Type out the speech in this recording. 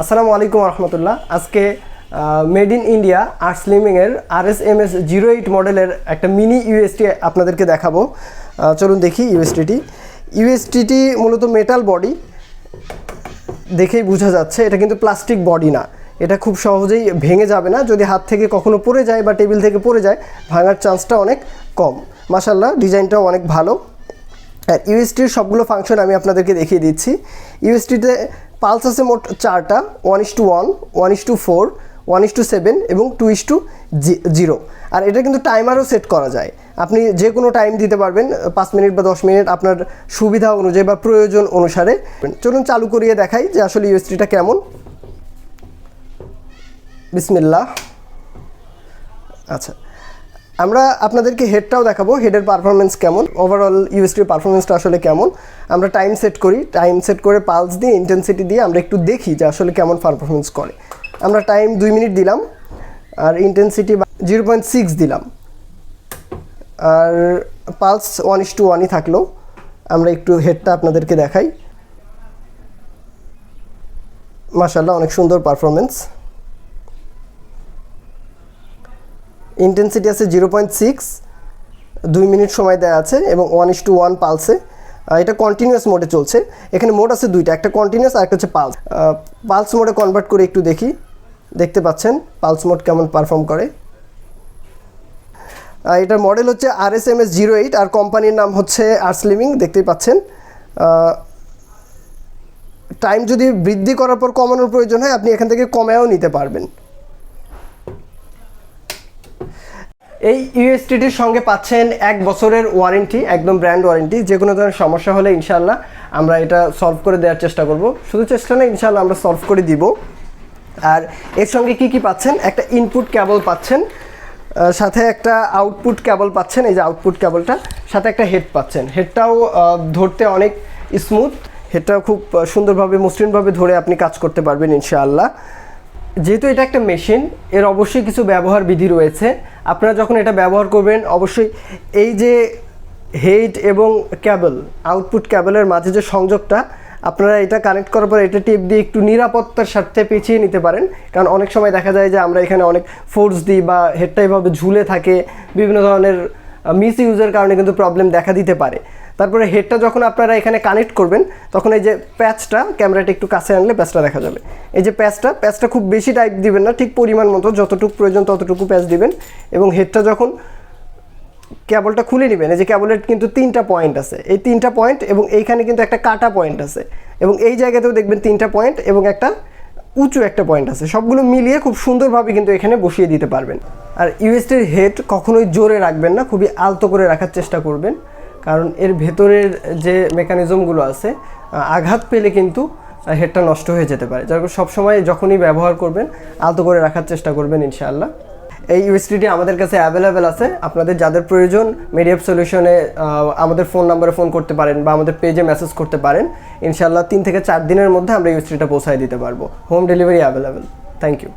আসসালামু আলাইকুম রহমতুল্লাহ। আজকে made in India art স্লিমিংয়ের R S M S zero eight মডেলের একটা মিনি ইউএসটি আপনাদেরকে দেখাবো। চলুন দেখি ইউএসটিটি ইউএসটিটি মূলত মেটাল বডি দেখেই বোঝা যাচ্ছে, এটা কিন্তু প্লাস্টিক বডি না। এটা খুব সহজেই ভেঙে যাবে না, যদি হাত থেকে কখনো পড়ে যায় বা টেবিল থেকে পড়ে যায়, ভাঙার চান্সটা অনেক কম। মাসাল্লাহ ডিজাইনটাও অনেক ভালো। আর ইউএসটির সবগুলো ফাংশন আমি আপনাদেরকে দেখিয়ে দিচ্ছি। ইউএসটিতে পালস আছে মোট চারটা one is two one one is two four one is two seven এবং টু ইস টু জিরো আর এটা কিন্তু টাইমারও সেট করা যায়। আপনি যে কোনো টাইম দিতে পারবেন, পাঁচ মিনিট বা দশ মিনিট আপনার সুবিধা অনুযায়ী বা প্রয়োজন অনুসারে। চলুন চালু করিয়ে দেখাই যে আসলে ইউএসটিটা কেমন। বিসমিল্লাহ। আচ্ছা আমরা আপনাদেরকে হেডটাও দেখাবো হেডের পারফরমেন্স কেমন ওভারঅল ইউএসটির পারফরমেন্সটা আসলে কেমন। আমরা টাইম সেট করি টাইম সেট করে পালস দিয়ে ইন্টেন্সিটি দিয়ে আমরা একটু দেখি যে আসলে কেমন পারফরমেন্স করে। আমরা টাইম দুই মিনিট দিলাম, আর ইন্টেন্সিটি জিরো পয়েন্ট সিক্স দিলাম। আর পালস ওয়ান ইস টু ওয়ানই থাকল, আমরা একটু হেডটা আপনাদেরকে দেখাই। মাশাল্লাহ অনেক সুন্দর পারফরমেন্স ইন্টেন্সিটি আছে জিরো পয়েন্ট সিক্স দুই মিনিট সময় দেওয়া আছে এবং ওয়ান ইস টু ওয়ান পালসে এটা কন্টিনিউয়াস মোডে চলছে। এখানে মোড আছে দুইটা, একটা কন্টিনিউয়াস আর একটা হচ্ছে পালস পালস মোডে কনভার্ট করে একটু দেখি। দেখতে পাচ্ছেন পালস মোড কেমন পারফর্ম করে। এটার মডেল হচ্ছে R S M S zero eight আর কোম্পানির নাম হচ্ছে আর্টস লিভিং দেখতেই পাচ্ছেন। টাইম যদি বৃদ্ধি করার পর কমানোর প্রয়োজন হয়, আপনি এখান থেকে কমেও নিতে পারবেন। এই ইউএসটিটির সঙ্গে পাচ্ছেন এক বছরের ওয়ারেন্টি একদম ব্র্যান্ড ওয়ারেন্টি যে কোনো ধরনের সমস্যা হলে ইনশাল্লাহ আমরা এটা সলভ করে দেওয়ার চেষ্টা করব। শুধু চেষ্টা না ইনশাল্লাহ আমরা সলভ করে দিব। আর এর সঙ্গে কি কি পাচ্ছেন? একটা ইনপুট কেবল পাচ্ছেন সাথে একটা আউটপুট কেবল পাচ্ছেন, এই যে আউটপুট কেবলটা সাথে একটা হেড পাচ্ছেন। হেডটাও ধরতে অনেক স্মুথ হেডটাও খুব সুন্দরভাবে, মসৃণভাবে ধরে আপনি কাজ করতে পারবেন ইনশাআল্লাহ। যেহেতু এটা একটা মেশিন এর অবশ্যই কিছু ব্যবহার বিধি রয়েছে। আপনারা যখন এটা ব্যবহার করবেন, অবশ্যই এই যে হেড এবং ক্যাবল, আউটপুট ক্যাবলের মাঝে যে সংযোগটা, আপনারা এটা কানেক্ট করার পর এটা টিপ দিয়ে একটু নিরাপত্তার স্বার্থে পিছিয়ে নিতে পারেন। কারণ অনেক সময় দেখা যায় যে আমরা এখানে অনেক ফোর্স দিই বা হেডটা এভাবে ঝুলে থাকে, বিভিন্ন ধরনের মিস ইউজের কারণে কিন্তু প্রবলেম দেখা দিতে পারে। তারপরে হেডটা যখন আপনারা এখানে কানেক্ট করবেন, তখন এই যে প্যাচটা ক্যামেরাটা একটু কাছে আনলে প্যাচটা দেখা যাবে। এই যে প্যাচটা প্যাচটা খুব বেশি টাইপ দিবেন না, ঠিক পরিমাণ মতো, যতটুকু প্রয়োজন ততটুকু প্যাচ দিবেন এবং হেডটা যখন কেবলটা খুলে নেবেন, এই যে কেবলের কিন্তু তিনটা পয়েন্ট আছে। এই তিনটা পয়েন্ট এবং এইখানে কিন্তু একটা কাটা পয়েন্ট আছে। এবং এই জায়গাতেও দেখবেন তিনটা পয়েন্ট এবং একটা উঁচু একটা পয়েন্ট আছে। সবগুলো মিলিয়ে খুব সুন্দরভাবে কিন্তু এখানে বসিয়ে দিতে পারবেন। আর ইউএসটির হেড কখনোই জোরে রাখবেন না, খুবই আলতো করে রাখার চেষ্টা করবেন। কারণ এর ভেতরের যে মেকানিজমগুলো আছে আঘাত পেলে কিন্তু হেডটা নষ্ট হয়ে যেতে পারে। যার সবসময় যখনই ব্যবহার করবেন, আলতো করে রাখার চেষ্টা করবেন ইনশাআল্লাহ। এই ইউএসটিটি আমাদের কাছে অ্যাভেলেবেল আছে। আপনাদের যাদের প্রয়োজন মিডিয়াপ সলিউশনে আমাদের ফোন নাম্বারে ফোন করতে পারেন বা আমাদের পেজে মেসেজ করতে পারেন ইনশাল্লাহ তিন থেকে চার দিনের মধ্যে আমরা ইউএসটিটা পৌঁছায় দিতে পারব। Home delivery available thank you